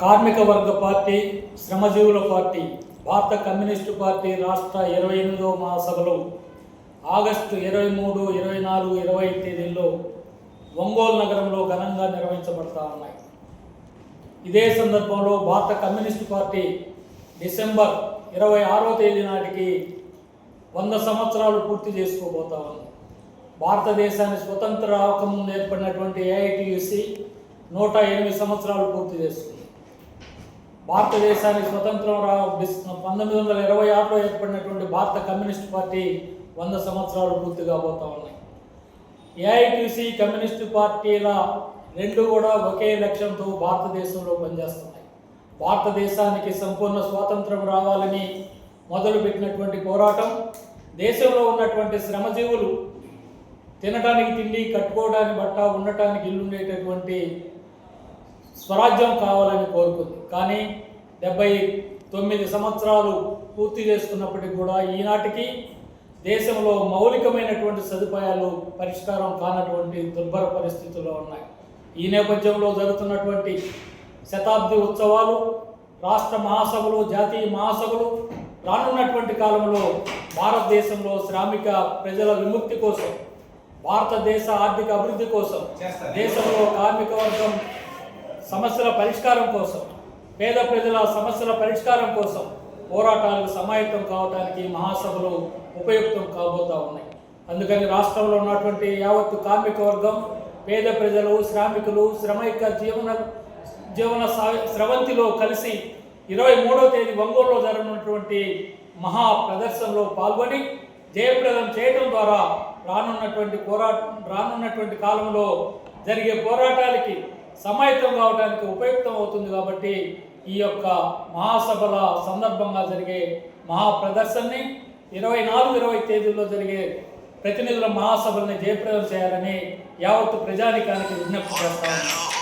కార్మిక వర్గ పార్టీ శ్రమజీవుల పార్టీ భారత కమ్యూనిస్టు పార్టీ రాష్ట్ర ఇరవై ఎనిమిదవ మహాసభలు. ఆగస్టు ఇరవై మూడు ఇరవై నాలుగు ఇరవై తేదీల్లో ఒంగోలు నగరంలో ఘనంగా నిర్వహించబడతా ఉన్నాయి. ఇదే సందర్భంలో భారత కమ్యూనిస్టు పార్టీ డిసెంబర్ ఇరవై ఆరో తేదీ నాటికి వంద సంవత్సరాలు పూర్తి చేసుకోబోతా ఉంది. భారతదేశాన్ని స్వతంత్ర రాకముందు ఏర్పడినటువంటి ఏఐటియుసి నూట ఎనిమిది సంవత్సరాలు పూర్తి చేస్తుంది. భారతదేశానికి స్వతంత్రం రా పంతొమ్మిది వందల ఇరవై ఆరులో ఏర్పడినటువంటి భారత కమ్యూనిస్ట్ పార్టీ వంద సంవత్సరాలు పూర్తి కాబోతా ఉన్నాయి. ఏఐటిసి కమ్యూనిస్టు పార్టీల రెండు కూడా ఒకే లక్ష్యంతో భారతదేశంలో పనిచేస్తున్నాయి. భారతదేశానికి సంపూర్ణ స్వాతంత్రం రావాలని మొదలుపెట్టినటువంటి పోరాటం దేశంలో ఉన్నటువంటి శ్రమజీవులు తినడానికి తిండి కట్టుకోవడానికి బట్ట ఉండటానికి ఇల్లు ఉండేటటువంటి స్వరాజ్యం కావాలని కోరుకుంది. కానీ డెబ్బై తొమ్మిది సంవత్సరాలు పూర్తి చేసుకున్నప్పటికీ కూడా ఈనాటికి దేశంలో మౌలికమైనటువంటి సదుపాయాలు పరిష్కారం కానటువంటి దుర్భర పరిస్థితుల్లో ఉన్నాయి. ఈ నేపథ్యంలో జరుగుతున్నటువంటి శతాబ్ది ఉత్సవాలు రాష్ట్ర మహాసభలు జాతీయ మహాసభలు రానున్నటువంటి కాలంలో భారతదేశంలో శ్రామిక ప్రజల విముక్తి కోసం భారతదేశ ఆర్థిక అభివృద్ధి కోసం దేశంలో కార్మిక వర్గం సమస్యల పరిష్కారం కోసం పేద ప్రజల సమస్యల పరిష్కారం కోసం పోరాటాలకు సమాయత్తం కావడానికి మహాసభలు ఉపయుక్తం కాబోతూ ఉన్నాయి. అందుకని రాష్ట్రంలో ఉన్నటువంటి యావత్తు కార్మిక వర్గం పేద ప్రజలు శ్రామికులు శ్రమైక జీవన జీవన సా- స్రవంతిలో కలిసి ఇరవై మూడవ తేదీ ఒంగోలులో జరగనున్నటువంటి మహా ప్రదర్శనలో పాల్గొని జయప్రదం చేయడం ద్వారా రానున్నటువంటి పోరా రానున్నటువంటి కాలంలో జరిగే పోరాటాలకి సమాయత్తం కావడానికి ఉపయుక్తం అవుతుంది కాబట్టి ఈ యొక్క మహాసభల సందర్భంగా జరిగే మహాప్రదర్శనని ఇరవై నాలుగు ఇరవై తేదీల్లో జరిగే ప్రతినిధుల మహాసభల్ని జయప్రదం చేయాలని యావత్తు ప్రజానికానికి విజ్ఞప్తి చేస్తాను